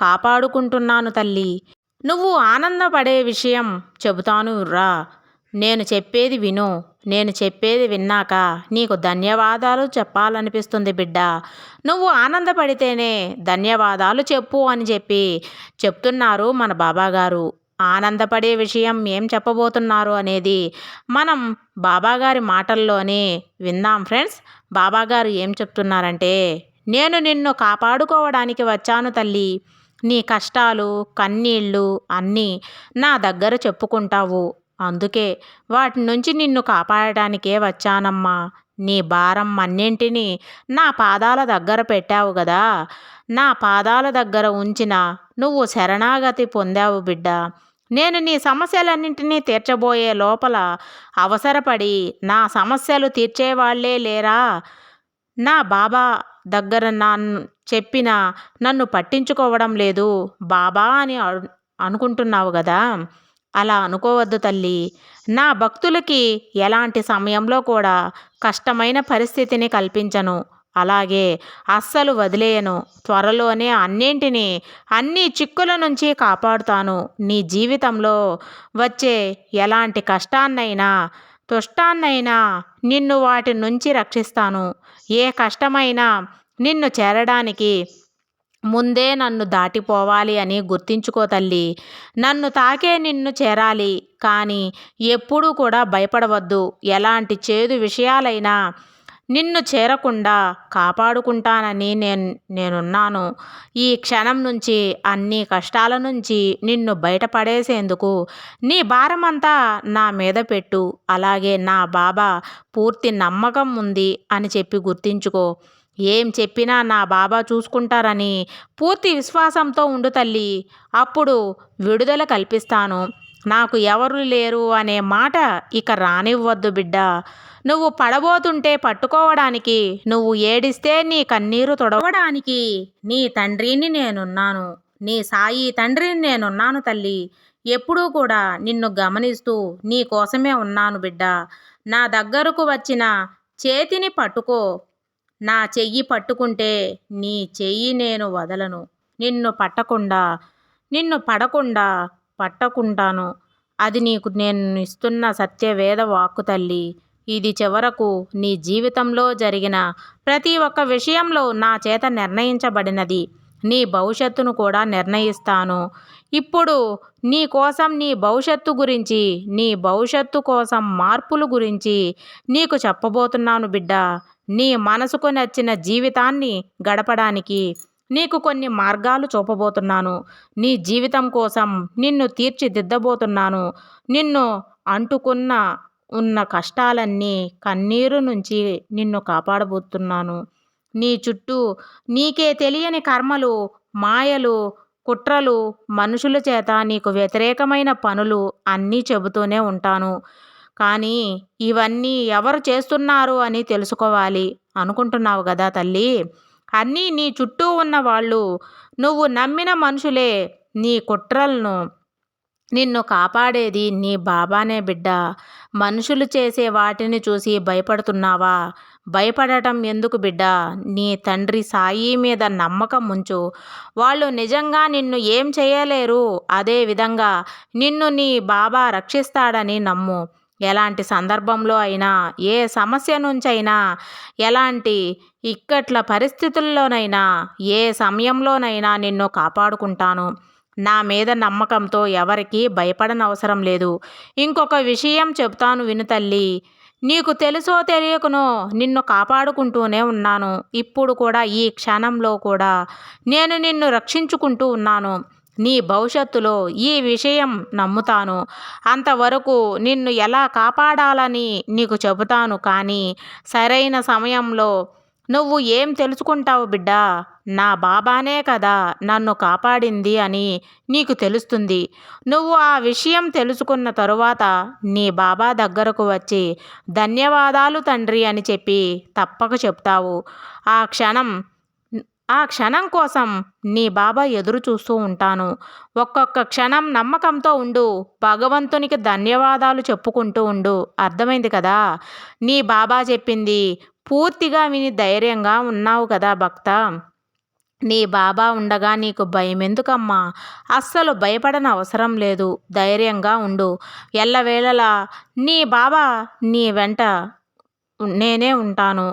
కాపాడుకుంటున్నాను తల్లి. నువ్వు ఆనందపడే విషయం చెబుతాను రా. నేను చెప్పేది విను. నేను చెప్పేది విన్నాక నీకు ధన్యవాదాలు చెప్పాలనిపిస్తుంది బిడ్డ. నువ్వు ఆనందపడితేనే ధన్యవాదాలు చెప్పు అని చెప్పి చెప్తున్నారు మన బాబాగారు. ఆనందపడే విషయం ఏం చెప్పబోతున్నారు అనేది మనం బాబాగారి మాటల్లోనే విందాం ఫ్రెండ్స్. బాబాగారు ఏం చెప్తున్నారంటే నేను నిన్ను కాపాడుకోవడానికి వచ్చాను తల్లి. నీ కష్టాలు కన్నీళ్ళు అన్నీ నా దగ్గర చెప్పుకుంటావు. అందుకే వాటి నుంచి నిన్ను కాపాడటానికే వచ్చానమ్మా. నీ భారం అన్నింటినీ నా పాదాల దగ్గర పెట్టావు కదా నా పాదాల దగ్గర ఉంచిన నువ్వు శరణాగతి పొందావు బిడ్డ. నేను నీ సమస్యలన్నింటినీ తీర్చబోయే లోపల అవసరపడి నా సమస్యలు తీర్చేవాళ్ళే లేరా? నా బాబా దగ్గర నన్ను చెప్పిన నన్ను పట్టించుకోవడం లేదు. బాబా అని అనుకుంటున్నావు కదా అలా అనుకోవద్దు తల్లి. నా భక్తులకి ఎలాంటి సమయంలో కూడా కష్టమైన పరిస్థితిని కల్పించను. అలాగే అస్సలు వదిలేయను. త్వరలోనే అన్నింటినీ అన్ని చిక్కుల నుంచి కాపాడుతాను. నీ జీవితంలో వచ్చే ఎలాంటి కష్టాన్నైనా తుష్టాన్నైనా నిన్ను వాటి నుంచి రక్షిస్తాను. ఏ కష్టమైనా నిన్ను చేరడానికి ముందే నన్ను దాటిపోవాలి అని గుర్తించుకో తల్లి. నన్ను తాకే నిన్ను చేరాలి కానీ ఎప్పుడూ కూడా భయపడవద్దు. ఎలాంటి చేదు విషయాలైనా నిన్ను చేరకుండా కాపాడుకుంటానని నేను నేనున్నాను. ఈ క్షణం నుంచి అన్ని కష్టాల నుంచి నిన్ను బయటపడేసేందుకు నీ భారమంతా నా మీద పెట్టు. అలాగే నా బాబా పూర్తి నమ్మకం ఉంది అని చెప్పి గుర్తించుకో. ఏం చెప్పినా నా బాబా చూసుకుంటారని పూర్తి విశ్వాసంతో ఉండు తల్లి. అప్పుడు విడుదల కల్పిస్తాను. నాకు ఎవరు లేరు అనే మాట ఇక రానివ్వద్దు బిడ్డ. నువ్వు పడబోతుంటే పట్టుకోవడానికి నువ్వు ఏడిస్తే నీ కన్నీరు తొడవడానికి నీ తండ్రిని నేనున్నాను. నీ సాయి తండ్రిని నేనున్నాను తల్లి. ఎప్పుడూ కూడా నిన్ను గమనిస్తూ నీ కోసమే ఉన్నాను బిడ్డ. నా దగ్గరకు వచ్చిన చేతిని పట్టుకో. నా చెయ్యి పట్టుకుంటే నీ చెయ్యి నేను వదలను. నిన్ను పట్టకుండా నిన్ను పడకుండా పట్టకుంటాను. అది నీకు నేను ఇస్తున్న సత్యవేద వాక్కు తల్లి. ఇది చివరకు నీ జీవితంలో జరిగిన ప్రతి ఒక్క విషయంలో నా చేత నిర్ణయించబడినది. నీ భవిష్యత్తును కూడా నిర్ణయిస్తాను. ఇప్పుడు నీ కోసం నీ భవిష్యత్తు గురించి నీ భవిష్యత్తు కోసం మార్పులు గురించి నీకు చెప్పబోతున్నాను బిడ్డ. నీ మనసుకు నచ్చిన జీవితాన్ని గడపడానికి నీకు కొన్ని మార్గాలు చూపబోతున్నాను. నీ జీవితం కోసం నిన్ను తీర్చిదిద్దబోతున్నాను. నిన్ను అంటుకున్న ఉన్న కష్టాలన్నీ కన్నీరు నుంచి నిన్ను కాపాడబోతున్నాను. నీ చుట్టూ నీకే తెలియని కర్మలు మాయలు కుట్రలు మనుషుల చేత నీకు వ్యతిరేకమైన పనులు అన్నీ చెబుతూనే ఉంటాను. కానీ ఇవన్నీ ఎవరు చేస్తున్నారు అని తెలుసుకోవాలి అనుకుంటున్నావు కదా తల్లి? అన్నీ నీ చుట్టూ ఉన్న వాళ్ళు నువ్వు నమ్మిన మనుషులే నీ కుట్రలను. నిన్ను కాపాడేది నీ బాబానే బిడ్డ. మనుషులు చేసే వాటిని చూసి భయపడుతున్నావా? భయపడటం ఎందుకు బిడ్డ? నీ తండ్రి సాయి మీద నమ్మకం ఉంచు. వాళ్ళు నిజంగా నిన్ను ఏం చేయలేరు. అదే విధంగా నిన్ను నీ బాబా రక్షిస్తాడని నమ్ము. ఎలాంటి సందర్భంలో అయినా ఏ సమస్య నుంచైనా ఎలాంటి ఇక్కట్ల పరిస్థితుల్లోనైనా ఏ సమయంలోనైనా నిన్ను కాపాడుకుంటాను. నా మీద నమ్మకంతో ఎవరికీ భయపడనవసరం లేదు. ఇంకొక విషయం చెప్తాను విను తల్లి. నీకు తెలుసో తెలియకునో నిన్ను కాపాడుకుంటూనే ఉన్నాను. ఇప్పుడు కూడా ఈ క్షణంలో కూడా నేను నిన్ను రక్షించుకుంటూ ఉన్నాను. నీ భవిష్యత్తులో ఈ విషయం నమ్ముతాను. అంతవరకు నిన్ను ఎలా కాపాడాలని నీకు చెబుతాను కానీ సరైన సమయంలో నువ్వు ఏం తెలుసుకుంటావు బిడ్డా? నా బాబానే కదా నన్ను కాపాడింది అని నీకు తెలుస్తుంది. నువ్వు ఆ విషయం తెలుసుకున్న తరువాత నీ బాబా దగ్గరకు వచ్చి ధన్యవాదాలు తండ్రి అని చెప్పి తప్పక చెప్తావు. ఆ క్షణం ఆ క్షణం కోసం నీ బాబా ఎదురు చూస్తూ ఉంటాను. ఒక్కొక్క క్షణం నమ్మకంతో ఉండు. భగవంతునికి ధన్యవాదాలు చెప్పుకుంటూ ఉండు. అర్థమైంది కదా? నీ బాబా చెప్పింది పూర్తిగా విని ధైర్యంగా ఉన్నావు కదా భక్త? నీ బాబా ఉండగా నీకు భయం ఎందుకమ్మా అస్సలు భయపడన అవసరం లేదు. ధైర్యంగా ఉండు. ఎల్లవేళలా నీ బాబా నీ వెంట నేనే ఉంటాను.